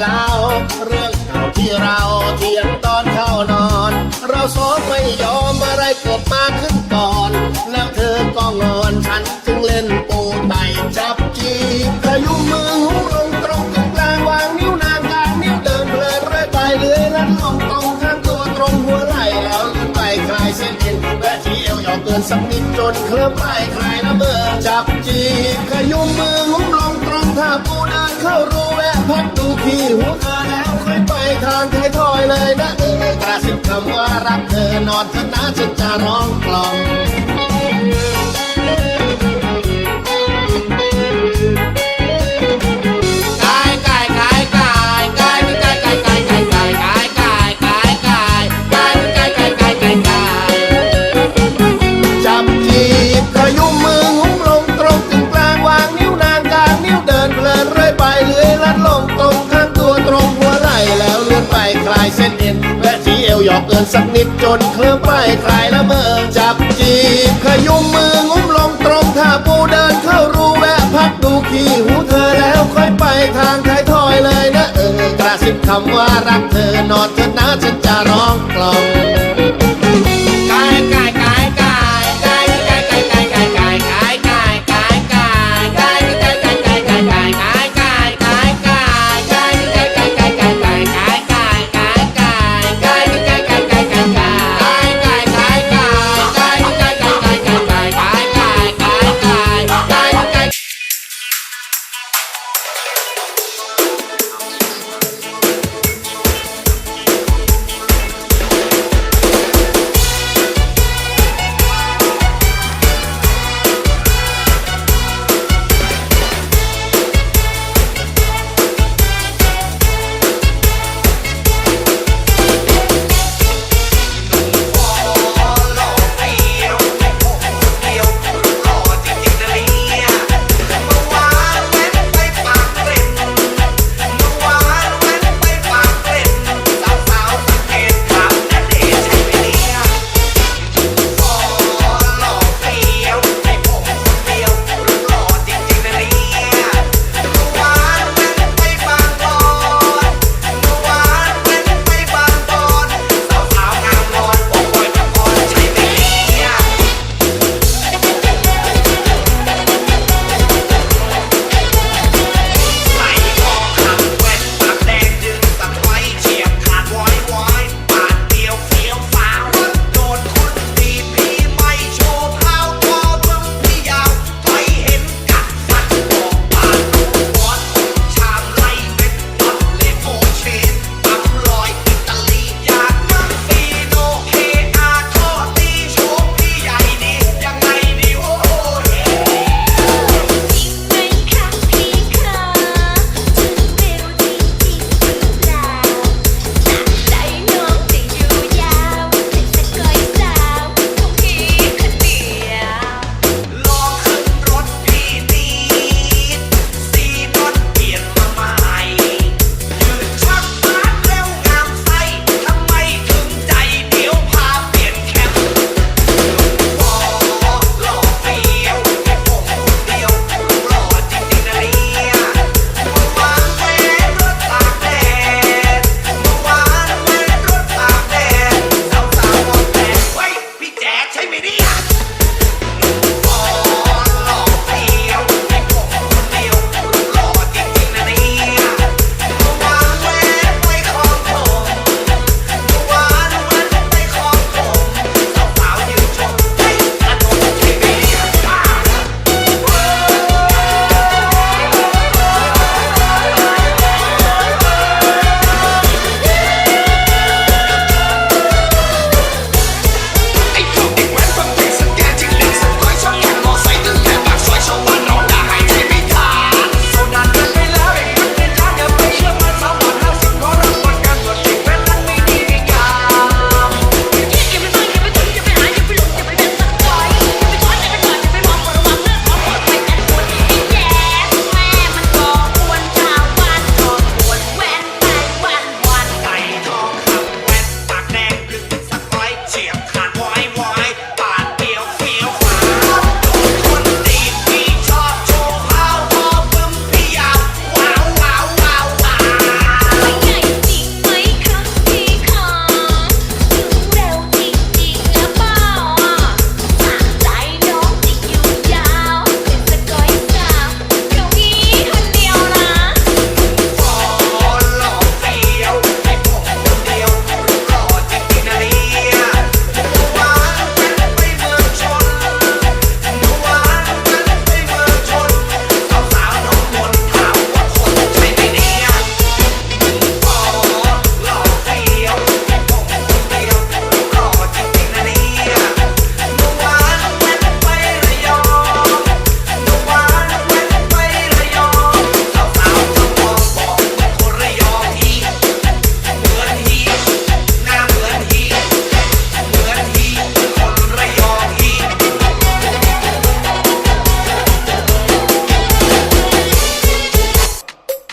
เราเรื่องเก่าที่เราเทียงตอนเข้านอน เราสองไม่ยอมอะไรเกิดมาขึ้นก่อน แล้วเธอก็งอนฉันจึงเล่นปูไตจับจีพายุมมือหุ้มลงตรงกลางวางนิ้วนางกลางนิ้วเดินเรือเรื่อยไปเรื่อยนั้นลงตรงข้างตัวตรงหัวไหล่แล้วลื่ไปคลายเส้นเอ็นแวะที่เอวยอมเกินสักนิดจนเคลิ้มไปคลายละเมอจับจีพายุมมือหุ้มลงตรงท่าปูเดินเข้ารู พักดูขี่หัวคาแล้วค่อยไปทางไทยทอยเลยนะเออกระสิบคำว่ารักเธอนอนชนะฉันจะร้องกล่อง เอินสักนิดจนเคลิ้มไปคลายละเมอจับจีบขยุมมืองุ้มลงตรงท่าปูเดินเข้ารูแวะพักดูขี้หูเธอแล้วค่อยไปทางท้ายถอยเลยนะเออกระซิบคำว่ารักเธอนอนเธอนะฉันจะร้องกล่อง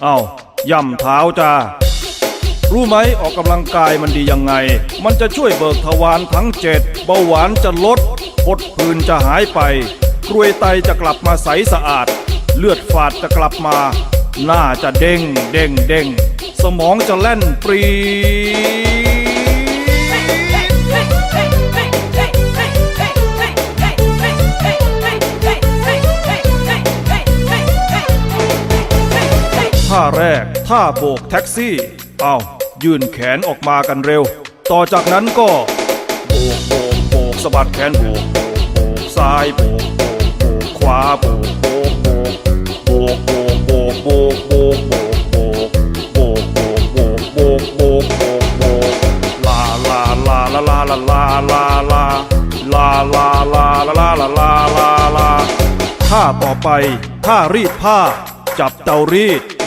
อ้าวย่ำเท้าจ้า รู้ไหมออกกำลังกายมันดียังไง มันจะช่วยเบิกทวารทั้งเจ็ดเบาหวานจะลดพดพื้นจะหายไปกรวยไตจะกลับมาใสสะอาด เลือดฝาดจะกลับมา หน้าจะเด้งเด้งเด้งสมองจะแล่นปรี ท่าแรก ท่าโบกแท็กซี่ เอายื่นแขนออกมากันเร็ว ต่อจากนั้นก็ โบกโบกโบกสะบัดแขนโบกโบกโบกซ้ายโบกโบกโบกขวาโบกโบกโบกโบกโบกโบกโบกโบกโบกโบกโบกโบกโบกโบกโบกโบกโบกลาลาลาลาลาลาลาลาลาลาลาลาลาลาลาลาลาลาท่าต่อไปท่ารีดผ้า จับเตารีด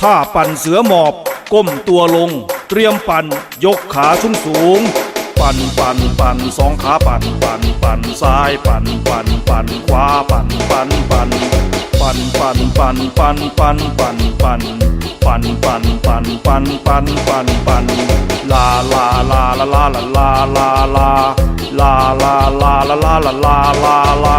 ท่าปั่นเสือหมอบ ก้มตัวลง เตรียมปั่น ยกขาสูงสูง ปั่นปั่นปั่นสองขาปั่นปั่นปั่นซ้ายปั่นปั่นปั่นขวาปั่นปั่นปั่นปั่นปั่นปั่นปั่นปั่นปั่นปั่นปั่นปั่นปั่นปั่นปั่นปั่นปั่นลาลาลาลาลาลาลาลาลาลาลาลาลาลาลาลาลา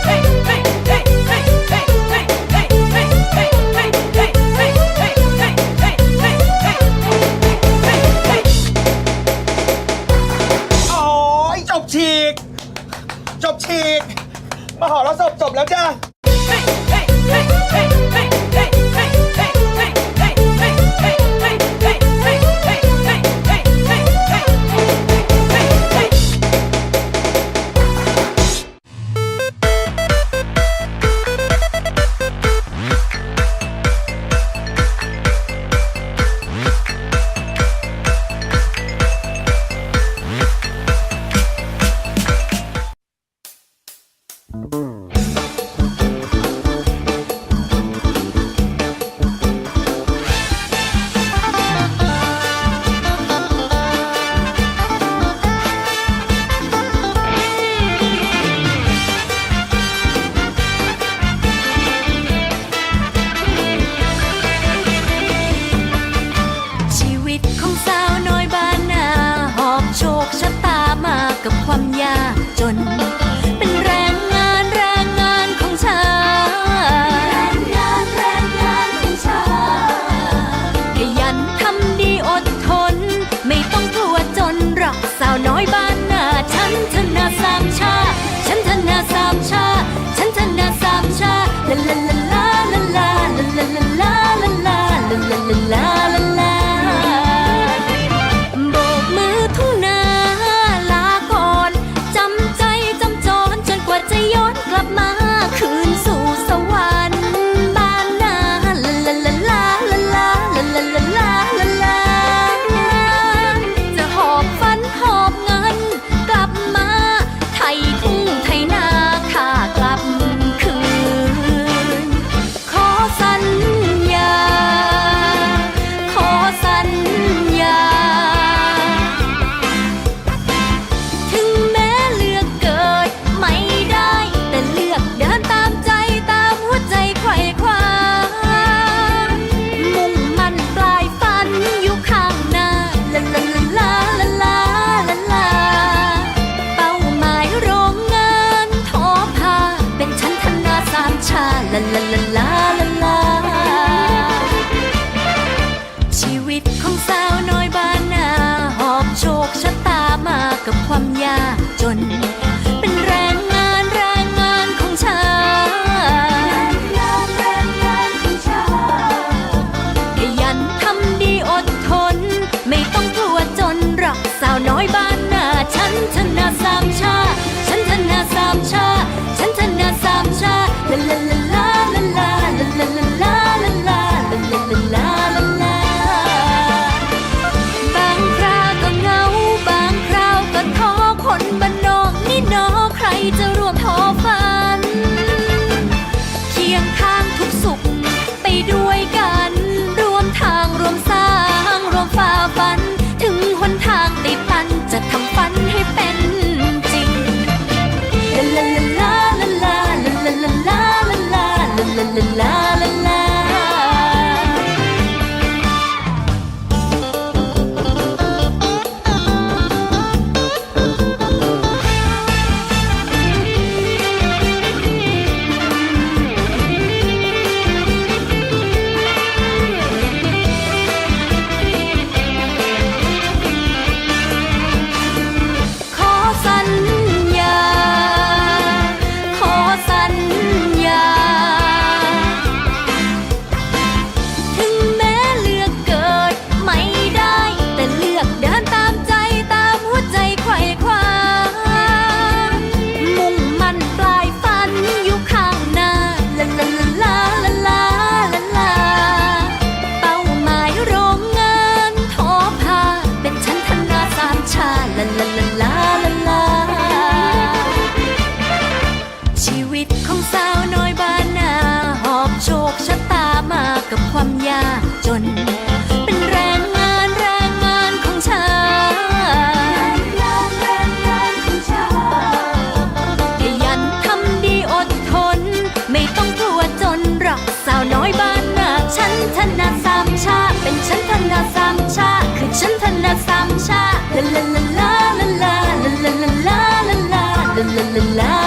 ชาลาลาลาลาลาลาลาลาลาลาลาลาลาลา